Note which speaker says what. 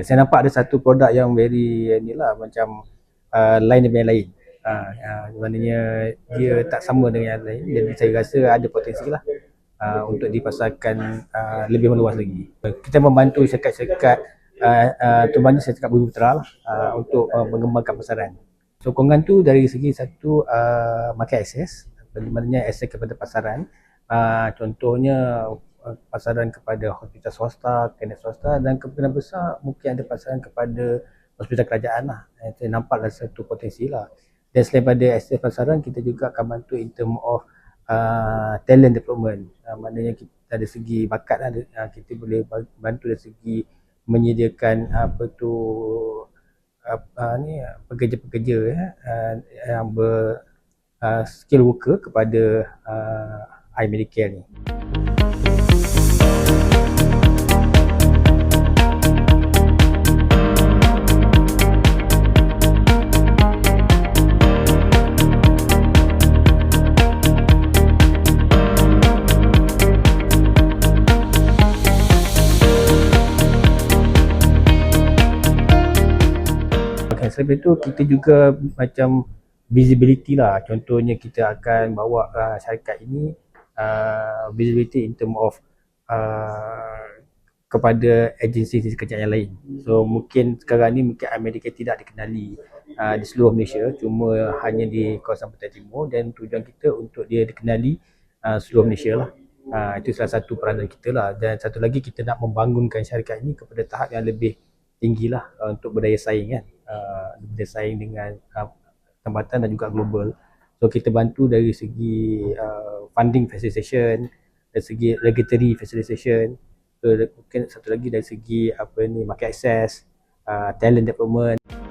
Speaker 1: Saya nampak ada satu produk yang very uh, ni lah macam uh, lain daripada yang lain. Uh, uh, maknanya dia tak sama dengan yang lain dan saya rasa ada potensi lah uh, untuk dipasarkan uh, lebih meluas lagi. Kita membantu syarikat-syarikat uh, uh, terutamanya syarikat bumi putera lah uh, untuk uh, mengembangkan pasaran. Sokongan tu dari segi satu uh, market access, maknanya access kepada pasaran. Uh, contohnya pasaran kepada hospital swasta, klinik swasta dan kemungkinan besar mungkin ada pasaran kepada hospital kerajaan lah. Eh, Saya nampak ada satu potensi lah. Dan selain pada access pasaran, kita juga akan bantu in term of uh, talent development. Uh, maknanya kita dari segi bakat lah, uh, kita boleh ba- bantu dari segi menyediakan apa tu apa ni pekerja-pekerja ya, uh, yang ber uh, skill worker kepada uh, iMedicare ni. Selain itu kita juga macam visibility lah. Contohnya kita akan bawa uh, syarikat ini uh, visibility in term of uh, kepada agensi kerajaan yang lain. So mungkin sekarang ni mungkin Amerika tidak dikenali uh, di seluruh Malaysia cuma hanya di kawasan Pantai Timur dan tujuan kita untuk dia dikenali uh, seluruh Malaysia lah. Uh, itu salah satu peranan kita lah dan satu lagi kita nak membangunkan syarikat ini kepada tahap yang lebih tinggi lah uh, untuk berdaya saing kan uh, berdaya saing dengan uh, tempatan dan juga global. So kita bantu dari segi uh, funding facilitation dari segi regulatory facilitation. So mungkin satu lagi dari segi apa ni market access uh, talent development